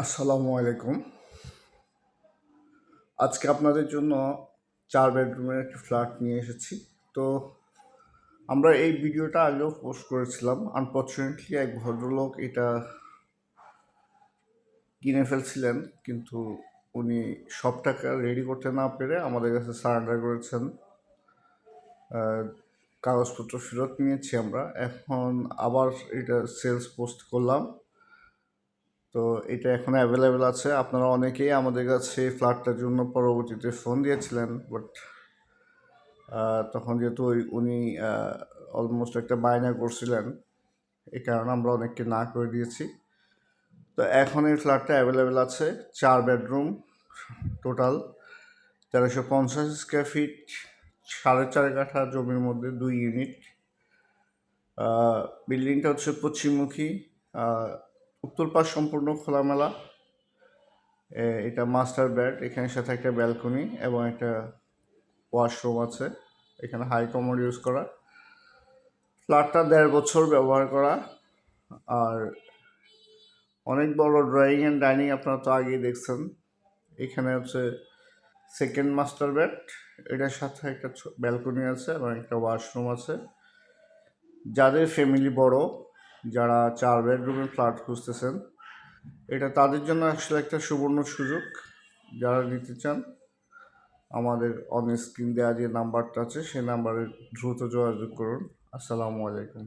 আসসালামু আলাইকুম। আজকে আপনাদের জন্য চার বেডরুমের একটি ফ্ল্যাট নিয়ে এসেছি। তো আমরা এই ভিডিওটা আগেও পোস্ট করেছিলাম। আনফর্চুনেটলি এক ভদ্রলোক এটা কিনে ফেলছিলেন, কিন্তু উনি সব টাকা রেডি করতে না পেরে আমাদের কাছে সারেন্ডার করেছেন। কাগজপত্র ফেরত নিয়েছি আমরা। এখন আবার এটা সেলস পোস্ট করলাম। তো এটা এখন অ্যাভেলেবেল আছে। আপনারা অনেকেই আমাদের কাছে ফ্ল্যাটটার জন্য পরবর্তীতে ফোন দিয়েছিলেন বাট তখন যেহেতু উনি অলমোস্ট একটা বায়না করছিলেন এই কারণে আমরা অনেককে না করে দিয়েছি। তো এখন এই ফ্ল্যাটটা অ্যাভেলেবেল আছে, চার বেডরুম টোটাল তেরোশো পঞ্চাশ স্কোয়ার ফিট সাড়ে চার কাঠা জমির মধ্যে দুই ইউনিট বিল্ডিংটা হচ্ছে পশ্চিমমুখী উত্তর পাশ সম্পূর্ণ খোলামেলা। এটা মাস্টার বেড এখানে সাথে একটা ব্যালকনি এবং একটা ওয়াশরুম আছে। এখানে হাই কমোড ইউজ করা। ফ্ল্যাটটা দেড় বছর ব্যবহার করা। আর অনেক বড় ড্রয়িং অ্যান্ড ডাইনিং আপনারা তো আগেই দেখছেন। এখানে হচ্ছে সেকেন্ড মাস্টার বেড এটার সাথে একটা ব্যালকনি আছে এবং একটা ওয়াশরুম আছে। যাদের ফ্যামিলি বড় যারা চার বেডরুমের ফ্ল্যাট খুঁজতেছেন, এটা তাদের জন্য আসলে একটা সুবর্ণ সুযোগ। যারা নিতে চান, আমাদের অন স্ক্রিন দেওয়া যে নাম্বারটা আছে সেই নাম্বারে দ্রুত যোগাযোগ করুন। আসসালামু আলাইকুম।